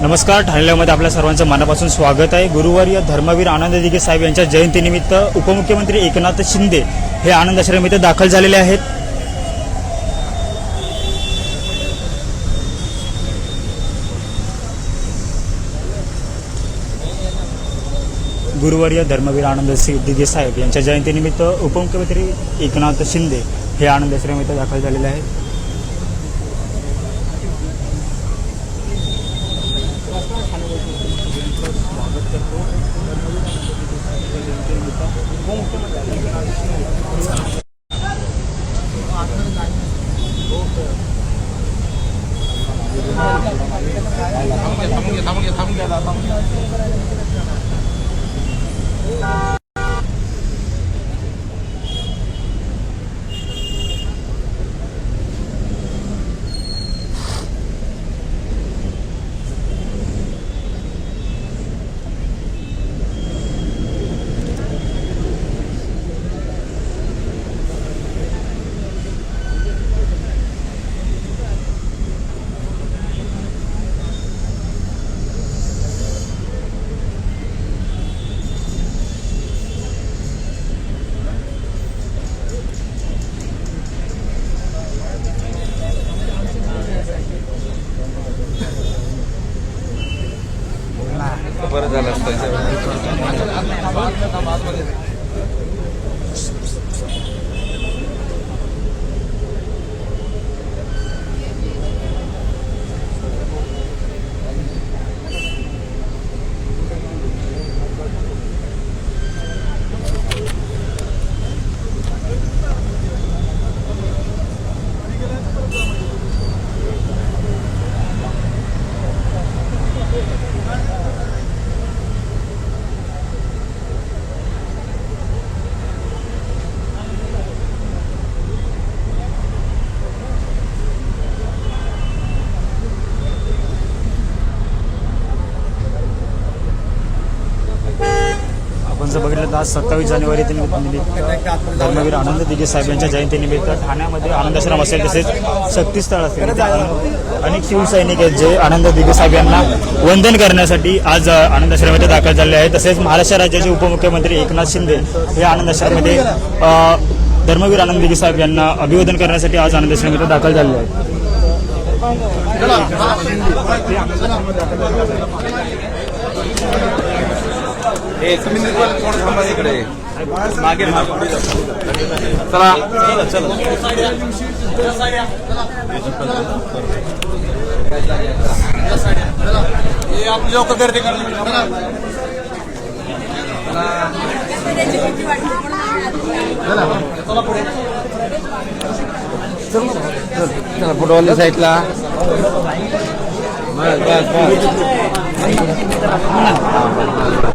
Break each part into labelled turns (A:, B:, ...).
A: नमस्कार ठाण्यामध्ये आपल्या सर्वांचं मनापासून स्वागत आहे. गुरुवारी धर्मवीर आनंद दिघे साहेब यांच्या जयंतीनिमित्त उपमुख्यमंत्री एकनाथ शिंदे हे आनंद आश्रम इथे दाखल झालेले आहेत. गुरुवारी धर्मवीर आनंद दिघे साहेब यांच्या जयंतीनिमित्त उपमुख्यमंत्री एकनाथ शिंदे हे आनंद आश्रम इथे दाखल झालेले आहेत.
B: 담은 게, 담은 게, 담은 게, 담은 게, 담은 게. असतं
A: आपण जर बघितलं तर आज सत्तावीस जानेवारी ते निमित्त धर्मवीर आनंद दिघे साहेब यांच्या जयंतीनिमित्त ठाण्यामध्ये आनंदाश्रम असेल तसेच शक्तीस्थळ असेल. अनेक- शिवसैनिक आहेत जे आनंद दिघे साहेब यांना वंदन करण्यासाठी आज अ, आनंदाश्रमामध्ये दाखल झाले आहेत. तसेच महाराष्ट्र राज्याचे उपमुख्यमंत्री एकनाथ शिंदे हे आनंदाश्रममध्ये धर्मवीर आनंद दिघे साहेब यांना अभिवादन करण्यासाठी आज आनंदाश्रममध्ये दाखल झाले आहेत.
B: ए मागे चला. आपली लोक गर्दी चला. फुटबॉल साईडला. बस बस.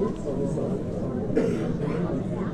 C: そうですか。